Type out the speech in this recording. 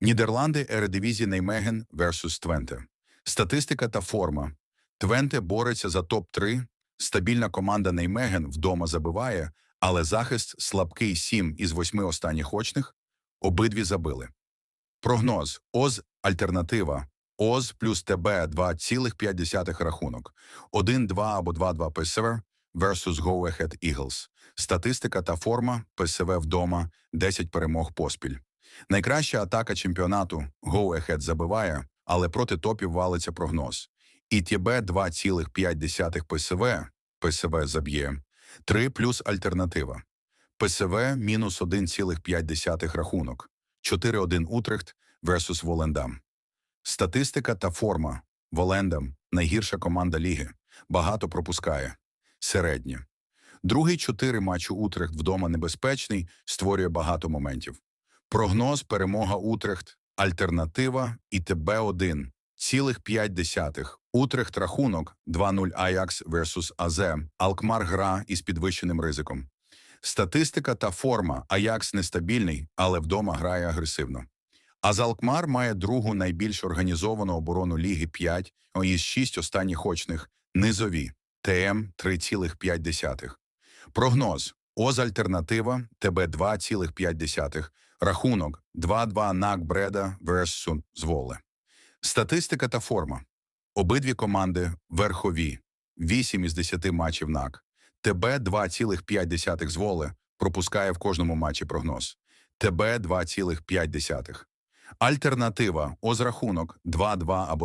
Нідерланди Ередивізі Неймеген versus Твенте. Статистика та форма. Твенте бореться за топ-3. Стабільна команда Неймеген вдома забиває, але захист слабкий 7 із 8 останніх очних. Обидві забили. Прогноз. ОЗ – альтернатива. ОЗ плюс ТБ 2,5 рахунок. 1-2 або 2-2 ПСВ versus Go Ahead Eagles. Статистика та форма ПСВ вдома 10 перемог поспіль. Найкраща атака чемпіонату Go Ahead забиває, але проти топів валиться прогноз. І ІТБ 2,5 ПСВ, ПСВ заб'є, 3 плюс альтернатива. ПСВ мінус 1,5 рахунок, 4-1 Утрехт versus Волендам. Статистика та форма. Волендам – найгірша команда ліги. Багато пропускає. Середнє. Другий чотири матчу Утрехт вдома небезпечний, створює багато моментів. Прогноз перемога Утрехт, альтернатива і ТБ-1, цілих 5 десятих. Утрехт рахунок 2-0 Аякс versus АЗ, Алкмар гра із підвищеним ризиком. Статистика та форма. Аякс нестабільний, але вдома грає агресивно. А Залкмар має другу найбільш організовану оборону Ліги 5 із 6 останніх очних низові ТМ 3,5. Прогноз ОЗ альтернатива ТБ 2,5. Рахунок 2-2 НАК Бреда версун Зволе. Статистика та форма. Обидві команди верхові. 8 із 10 матчів НАК. ТБ 2,5 зволе пропускає в кожному матчі прогноз. ТБ 2,5. Альтернатива озрахунок 2-2 або